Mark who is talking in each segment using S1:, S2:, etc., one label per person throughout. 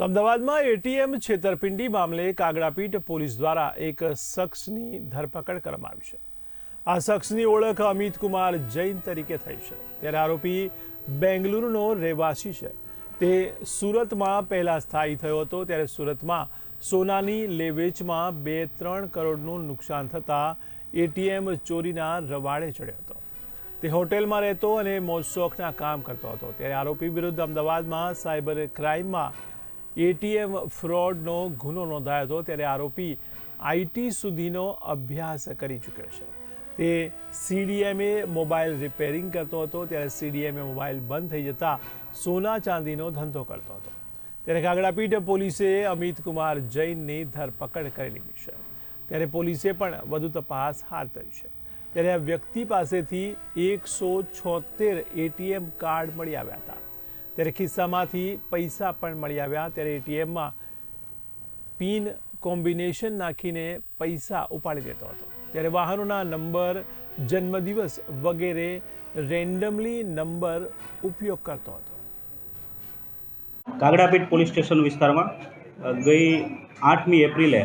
S1: અમદાવાદમાં એટીએમ છેતરપિંડી મામલે કાગડાપીઠ પોલીસ દ્વારા એક શખ્સની ધરપકડ કરવામાં આવી છે. આ શખ્સની ઓળખ અમિત જૈન તરીકે થઈ છે. ત્યારે આરોપી બેંગલુરુનો રહેવાસી છે. તે સુરતમાં પહેલા સ્થાયી થયો હતો. ત્યારે સુરતમાં સોનાની લેવેચમાં બે ત્રણ કરોડનું નુકસાન થતાં એટીએમ ચોરીના રવાડે ચડ્યો હતો. તે હોટેલમાં રહેતો અને મોજ શોખના કામ કરતો હતો. ત્યારે આરોપી વિરુદ્ધ અમદાવાદમાં સાયબર ક્રાઇમમાં એટીએમ ફ્રોડનો ગુનો નોંધાયો હતો ત્યારે આરોપી આઈટી સુધીનો અભ્યાસ કરી ચૂક્યો છે. તે સીડીએમએ મોબાઈલ રિપેરિંગ કરતો હતો, ત્યારે સીડીએમએ મોબાઈલ બંધ થઈ જતા સોના ચાંદીનો ધંધો કરતો હતો. ત્યારે કાગડાપીઠ પોલીસે અમિત કુમાર જૈનની ધરપકડ કરી લીધી છે. ત્યારે પોલીસે પણ વધુ તપાસ હાથ ધરી છે. ત્યારે આ વ્યક્તિ પાસેથી એકસો છોતેર એટીએમ કાર્ડ મળી આવ્યા હતા. ત્યારે ખિસ્સામાંથી પૈસા પણ મળી આવ્યા. ત્યારે એટીએમમાં પિન કોમ્બિનેશન નાખીને પૈસા ઉપાડી લેતો હતો. ત્યારે વાહનોના નંબર, જન્મદિવસ વગેરે રેન્ડમલી નંબર ઉપયોગ કરતો હતો.
S2: કાગડાપીઠ પોલીસ સ્ટેશન વિસ્તારમાં ગઈ આઠમી એપ્રિલે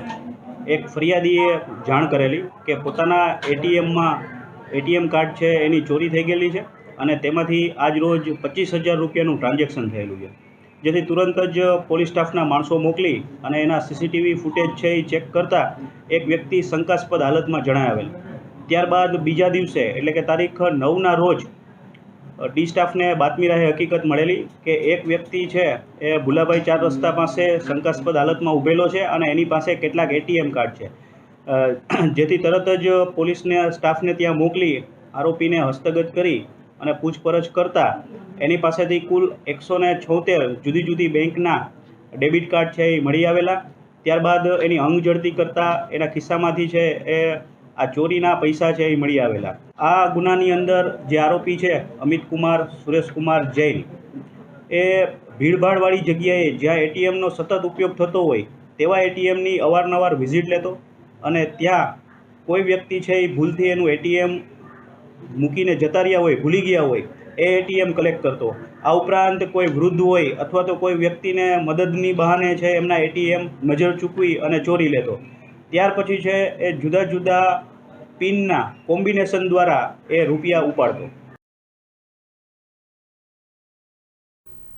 S2: એક ફરિયાદીએ જાણ કરેલી કે પોતાના એટીએમમાં એટીએમ કાર્ડ છે, એની ચોરી થઈ ગયેલી છે. અને તેમાંથી આજ રોજ પચીસ હજાર રૂપિયાનું ટ્રાન્ઝેક્શન થયેલું છે. જેથી તુરંત જ પોલીસ સ્ટાફના માણસો મોકલી અને એના સીસીટીવી ફૂટેજ છે એ ચેક કરતાં એક વ્યક્તિ શંકાસ્પદ હાલતમાં જણાવેલ ત્યારબાદ બીજા દિવસે, એટલે કે તારીખ નવના રોજ, ડી સ્ટાફને બાતમી રાહે હકીકત મળેલી કે એક વ્યક્તિ છે એ ભુલાભાઈ ચાર રસ્તા પાસે શંકાસ્પદ હાલતમાં ઊભેલો છે અને એની પાસે કેટલાક એટીએમ કાર્ડ છે. જેથી તરત જ પોલીસને, સ્ટાફને ત્યાં મોકલી આરોપીને હસ્તગત કરી અને પૂછપરછ કરતા એની પાસેથી કુલ એકસો ને છોતેર જુદી જુદી બેંકના ડેબિટ કાર્ડ છે એ મળી આવેલા. ત્યારબાદ એની અંગ જડતી કરતાં એના ખિસ્સામાંથી છે એ આ ચોરીના પૈસા છે એ મળી આવેલા. આ ગુનાની અંદર જે આરોપી છે અમિત કુમાર સુરેશકુમાર જૈન, એ ભીડભાડવાળી જગ્યાએ જ્યાં એટીએમનો સતત ઉપયોગ થતો હોય તેવા એટીએમની અવારનવાર વિઝિટ લેતો અને ત્યાં કોઈ વ્યક્તિ છે એ ભૂલથી એનું એટીએમ મૂકીને જતા રહ્યા હોય, ભૂલી ગયા હોય, એ એટીએમ કલેક્ટ કરતો. આ ઉપરાંત કોઈ વૃદ્ધ હોય અથવા તો કોઈ વ્યક્તિને મદદની બહાને છે એમના એટીએમ નજર ચૂકવી અને ચોરી લેતો. ત્યાર પછી છે એ જુદા જુદા પિનના કોમ્બિનેશન દ્વારા એ રૂપિયા ઉપાડતો.